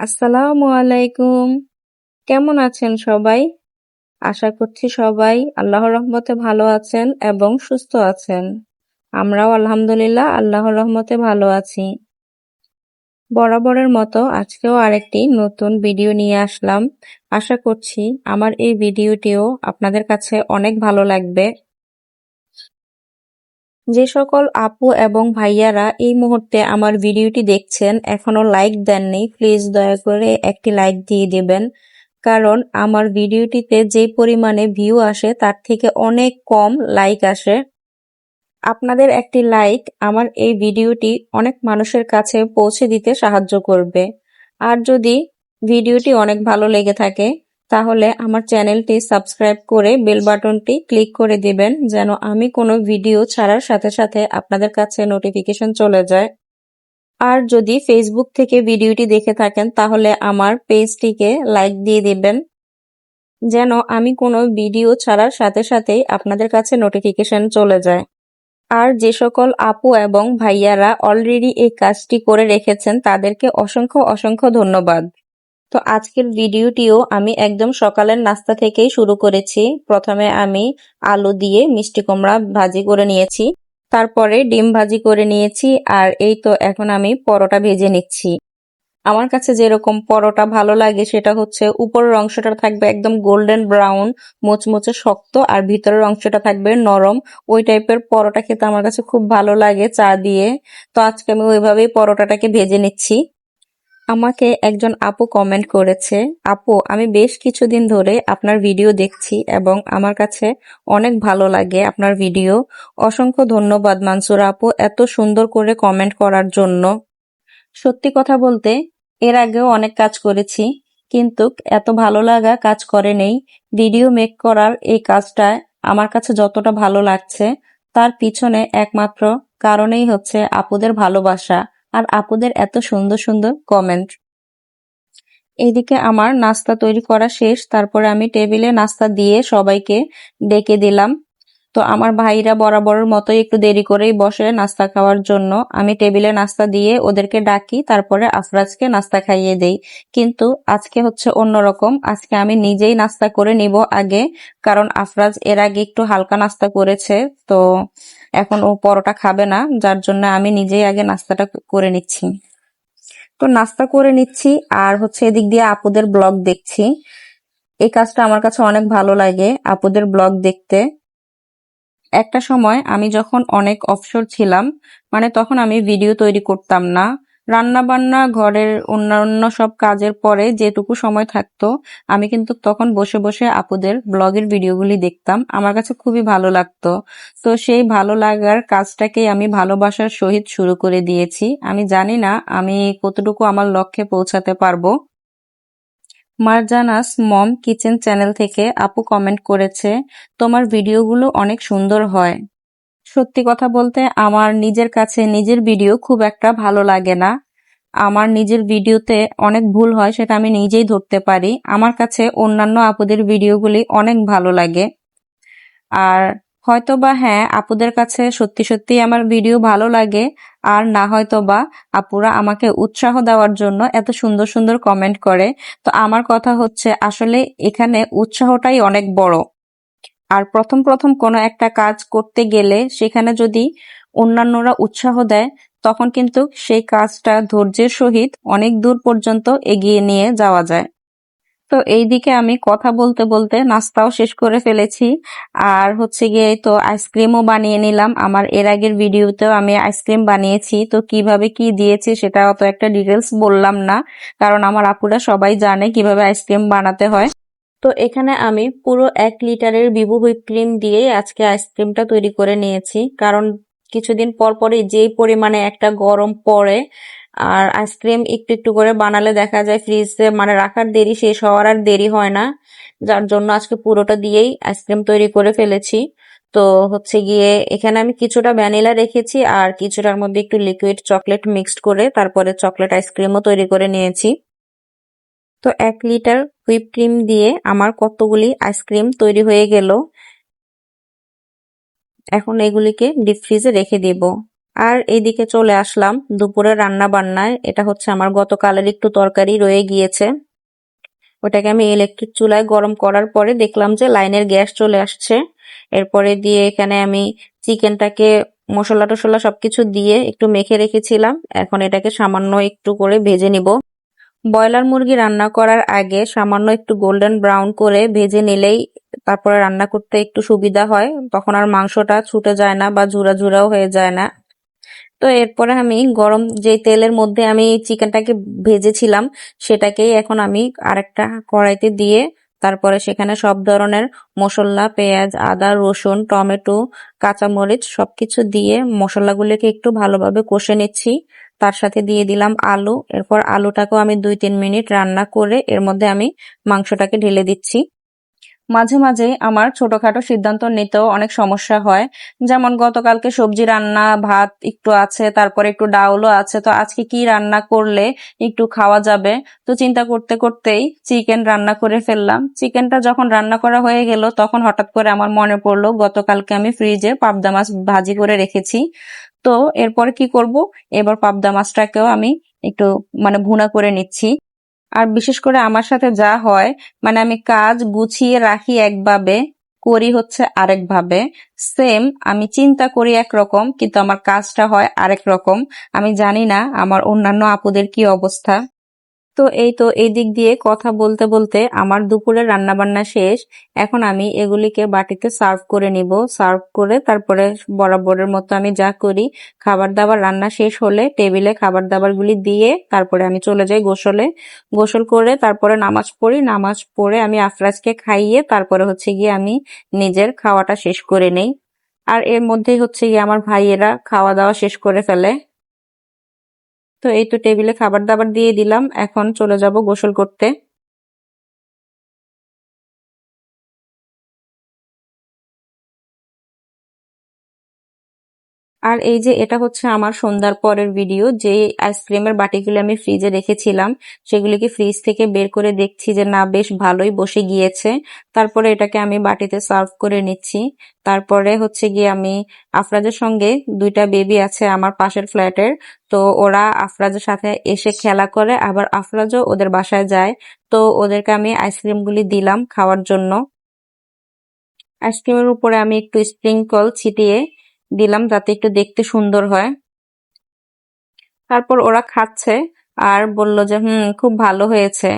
আসসালামু আলাইকুম। কেমন আছেন সবাই? আশা করছি সবাই আল্লাহর রহমতে ভালো আছেন এবং সুস্থ আছেন। আমরাও আলহামদুলিল্লাহ আল্লাহর রহমতে ভালো আছি। বরাবরের মতো আজকেও আরেকটি নতুন ভিডিও নিয়ে আসলাম। আশা করছি আমার এই ভিডিওটিও আপনাদের কাছে অনেক ভালো লাগবে। যে সকল আপু এবং ভাইয়ারা এই মুহূর্তে আমার ভিডিওটি দেখছেন, এখনও লাইক দেননি, প্লিজ দয়া করে একটি লাইক দিয়ে দেবেন। কারণ আমার ভিডিওটিতে যে পরিমাণে ভিউ আসে, তার থেকে অনেক কম লাইক আসে। আপনাদের একটি লাইক আমার এই ভিডিওটি অনেক মানুষের কাছে পৌঁছে দিতে সাহায্য করবে। আর যদি ভিডিওটি অনেক ভালো লেগে থাকে তাহলে আমার চ্যানেলটি সাবস্ক্রাইব করে বেল বাটনটি ক্লিক করে দিবেন যেন আমি কোনো ভিডিও ছাড়ার সাথে সাথে আপনাদের কাছে নোটিফিকেশন চলে যায়। আর যদি ফেসবুক থেকে ভিডিওটি দেখে থাকেন, তাহলে আমার পেজটিকে লাইক দিয়ে দিবেন। যেন আমি কোনো ভিডিও ছাড়ার সাথে সাথেই আপনাদের কাছে নোটিফিকেশন চলে যায়। আর যে সকল আপু এবং ভাইয়ারা অলরেডি এই কাজটি করে রেখেছেন, তাদেরকে অসংখ্য অসংখ্য ধন্যবাদ। তো আজকের ভিডিওটিও আমি একদম সকালের নাস্তা থেকেই শুরু করেছি। প্রথমে আমি আলু দিয়ে মিষ্টি কুমড়া ভাজি করে নিয়েছি। তারপরে ডিম ভাজি করে নিয়েছি আর এই তো এখন আমি পরোটা ভেজে নিচ্ছি। আমার কাছে যেরকম পরোটা ভালো লাগে সেটা হচ্ছে উপরের অংশটা থাকবে একদম গোল্ডেন ব্রাউন, মোচমোচে শক্ত আর ভিতরের অংশটা থাকবে নরম। ওই টাইপের পরোটা খেতে আমার কাছে খুব ভালো লাগে চা দিয়ে। তো আজকে আমি ওইভাবেই পরোটাটাকে ভেজে নিচ্ছি। আমাকে একজন আপু কমেন্ট করেছে, আপু, আমি বেশ কিছুদিন ধরে আপনার ভিডিও দেখছি এবং আমার কাছে অনেক ভালো লাগে আপনার ভিডিও অসংখ্য ধন্যবাদ মানসুর আপু এত সুন্দর করে কমেন্ট করার জন্য। সত্যি কথা বলতে, এর আগেও অনেক কাজ করেছি, কিন্তু এত ভালো লাগা কাজ করে নেই। ভিডিও মেক করার এই কাজটা আমার কাছে যতটা ভালো লাগছে, তার পিছনে একমাত্র কারণেই হচ্ছে আপুদের ভালোবাসা। আর আপুদের এত সুন্দর সুন্দর কমেন্ট এদিকে আমার নাস্তা তৈরি করা শেষ, তারপরে আমি টেবিলে নাস্তা দিয়ে সবাইকে ডেকে দিলাম। তো আমার ভাইরা বরাবরের মতোই একটু দেরি করেই বসে নাস্তা খাওয়ার জন্য। আমি টেবিলে নাস্তা দিয়ে ওদেরকে ডাকি, তারপরে আফরাজকে নাস্তা খাইয়ে দেই। কিন্তু আজকে হচ্ছে অন্যরকম। আজকে আমি নিজেই নাস্তা করে নিব আগে, কারণ আফরাজ এর আগে একটু হালকা নাস্তা করেছে, তো এখন ও পরোটা খাবে না, যার জন্য আমি নিজেই আগে নাস্তাটা করে নিচ্ছি। তো নাস্তা করে নিচ্ছি, আর হচ্ছে এদিক দিয়ে আপুদের ব্লগ দেখছি। এই কাজটা আমার কাছে অনেক ভালো লাগে, আপুদের ব্লগ দেখতে। একটা সময় আমি যখন অনেক অবসর ছিলাম মানে তখন আমি ভিডিও তৈরি করতাম না। রান্না বান্না ঘরের অন্যান্য সব কাজের পরে যেটুকু সময় থাকতো, আমি কিন্তু তখন বসে বসে আপুদের ব্লগের ভিডিওগুলি দেখতাম। আমার কাছে খুবই ভালো লাগতো। তো সেই ভালো লাগার কাজটাকেই আমি ভালোবাসার সহিত শুরু করে দিয়েছি। আমি জানি না আমি কতটুকু আমার লক্ষ্যে পৌঁছাতে পারব। মারজানাস মম কিচেন চ্যানেল থেকে আপু কমেন্ট করেছে, তোমার ভিডিওগুলো অনেক সুন্দর হয়। সত্যি কথা বলতে আমার নিজের কাছে নিজের ভিডিও খুব একটা ভালো লাগে না। আমার নিজের ভিডিওতে অনেক ভুল হয় সেটা আমি নিজেই ধরতে পারি। আমার কাছে অন্যান্য আপুদের ভিডিওগুলি অনেক ভালো লাগে। আর হয়তো বা হ্যাঁ আপুদের কাছে সত্যি সত্যি আমার ভিডিও ভালো লাগে, আর না হয়তো বা আপুরা আমাকে উৎসাহ দেওয়ার জন্য এত সুন্দর সুন্দর কমেন্ট করে। তো আমার কথা হচ্ছে, আসলে এখানে উৎসাহটাই অনেক বড়। আর প্রথম প্রথম কোনো একটা কাজ করতে গেলে সেখানে যদি অন্যান্যরা উৎসাহ দেয়, তখন কিন্তু সেই কাজটা ধৈর্যের সহিত অনেক দূর পর্যন্ত এগিয়ে নিয়ে যাওয়া যায়। তো এইদিকে আমি কথা বলতে বলতে নাস্তাও শেষ করে ফেলেছি। আর হচ্ছে গিয়ে তো আইসক্রিমও বানিয়ে নিলাম। আমার এর আগের ভিডিওতেও আমি আইসক্রিম বানিয়েছি। তো কীভাবে কি দিয়েছি সেটা অত একটা ডিটেলস বললাম না। কারণ আমার আপুরা সবাই জানে কীভাবে আইসক্রিম বানাতে হয়। তো এখানে আমি পুরো এক লিটারের বিবু হুইপ ক্রিম দিয়েই আজকে আইসক্রিমটা তৈরি করে নিয়েছি। কারণ কিছুদিন পর পরে যেই পরিমাণে একটা গরম পড়ে আর আইসক্রিম একটু একটু করে বানালে দেখা যায় ফ্রিজে মানে রাখার দেরি, শেষ হওয়ার আর দেরি হয় না। যার জন্য আজকে পুরোটা দিয়েই আইসক্রিম তৈরি করে ফেলেছি। তো হচ্ছে গিয়ে এখানে আমি কিছুটা ভ্যানিলা রেখেছি আর কিছুটার মধ্যে একটু লিকুইড চকলেট মিক্সড করে তারপরে চকলেট আইসক্রিমও তৈরি করে নিয়েছি। তো এক লিটার হুইপ ক্রিম দিয়ে আমার কতগুলি আইসক্রিম তৈরি হয়ে গেল। এখন এগুলিকে ডিপ ফ্রিজে রেখে দেব। আর এইদিকে চলে আসলাম দুপুরে রান্না বান্নায় এটা হচ্ছে আমার গতকালের একটু তরকারি রয়ে গিয়েছে। ওটাকে আমি ইলেকট্রিক চুলায় গরম করার পরে দেখলাম যে লাইনের গ্যাস চলে আসছে। এরপরে দিয়ে এখানে আমি চিকেনটাকে মশলা টশলা সবকিছু দিয়ে একটু মেখে রেখেছিলাম। এখন এটাকে সামান্য একটু করে ভেজে নিব। ব্রয়লার মুরগি রান্না করার আগে সামান্য একটু গোল্ডেন ব্রাউন করে ভেজে নিলেই তারপরে রান্না করতে একটু সুবিধা হয়। তখন আর মাংসটা ছুটে যায় না বা ঝুরা ঝুরাও হয়ে যায় না। তো এরপরে আমি গরম যে তেলের মধ্যে আমি চিকেনটাকে ভেজেছিলাম, সেটাকেই এখন আমি আরেকটা কড়াইতে দিয়ে তারপরে সেখানে সব ধরনের মশলা, পেঁয়াজ, আদা, রসুন, টমেটো, কাঁচামরিচ সবকিছু দিয়ে মশলাগুলোকে একটু ভালোভাবে কষে নিচ্ছি। তার সাথে দিয়ে দিলাম আলু। এরপর আলুটাকেও আমি দুই তিন মিনিট রান্না করে এর মধ্যে আমি মাংসটাকে ঢেলে দিচ্ছি। মাঝে মাঝে আমার ছোটখাটো সিদ্ধান্ত নিতেও অনেক সমস্যা হয়। যেমন গতকালকে সবজি রান্না, ভাত একটু আছে, তারপরে একটু ডাউলও আছে, তো আজকে কি রান্না করলে একটু খাওয়া যাবে? তো চিন্তা করতে করতেই চিকেন রান্না করে ফেললাম। চিকেনটা যখন রান্না করা হয়ে গেল, তখন হঠাৎ করে আমার মনে পড়ল, গতকালকে আমি ফ্রিজে পাবদা মাছ ভাজি করে রেখেছি। তো এরপর কি করব? এবার পাবদা মাছটাকেও আমি একটু মানে ভুনা করে নিচ্ছি। আর বিশেষ করে আমার সাথে যা হয় মানে আমি কাজ গুছিয়ে রাখি একভাবে, করি হচ্ছে আরেকভাবে। সেম আমি চিন্তা করি একরকম, কিন্তু আমার কাজটা হয় আরেক রকম। আমি জানি না আমার অন্যান্য আপুদের কি অবস্থা। তো এই তো এই দিক দিয়ে কথা বলতে বলতে আমার দুপুরের রান্নাবান্না শেষ। এখন আমি এগুলিকে বাটিতে সার্ভ করে নিব। সার্ভ করে তারপরে বরাবরের মতো আমি যা করি খাবার দাবার রান্না শেষ হলে টেবিলে খাবার দাবারগুলি দিয়ে তারপরে আমি চলে যাই গোসলে। গোসল করে তারপরে নামাজ পড়ি। নামাজ পড়ে আমি আফরাজকে খাইয়ে তারপরে হচ্ছে গিয়ে আমি নিজের খাওয়াটা শেষ করে নেই। আর এর মধ্যেই হচ্ছে গিয়ে আমার ভাইয়েরা খাওয়া দাওয়া শেষ করে ফেলে। তো এই তো টেবিলে খাবার দাবার দিয়ে দিলাম। এখন চলে যাব গোসল করতে। আর এই যে এটা হচ্ছে আমার সন্ধ্যার পরের ভিডিও যে আইসক্রিমের বাটিগুলো আমি ফ্রিজে রেখেছিলাম, সেগুলিকে ফ্রিজ থেকে বের করে দেখছি যে না, বেশ ভালোই বসে গিয়েছে। তারপরে এটাকে আমি বাটিতে সার্ভ করে নিচ্ছি। তারপরে হচ্ছে গিয়ে আমি আফরাজের সঙ্গে দুইটা বেবি আছে আমার পাশের ফ্ল্যাটের তো ওরা আফরাজের সাথে এসে খেলা করে, আবার আফরাজও ওদের বাসায় যায়। তো ওদেরকে আমি আইসক্রিমগুলি দিলাম খাওয়ার জন্য। আইসক্রিমের উপরে আমি একটু স্প্রিঙ্কল ছিটিয়ে দিলাম যাতে একটু দেখতে সুন্দর হয়। তারপর ওরা খাচ্ছে আর বলল যে, হুম, খুব ভালো হয়েছে।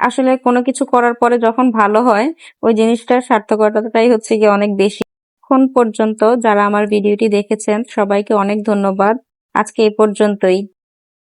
আসলে কোনো কিছু করার পরে যখন ভালো হয়, ওই জিনিসটার সার্থকতাটাই হচ্ছে গিয়ে অনেক বেশি। এখন পর্যন্ত যারা আমার ভিডিওটি দেখেছেন, সবাইকে অনেক ধন্যবাদ। আজকে এই পর্যন্তই।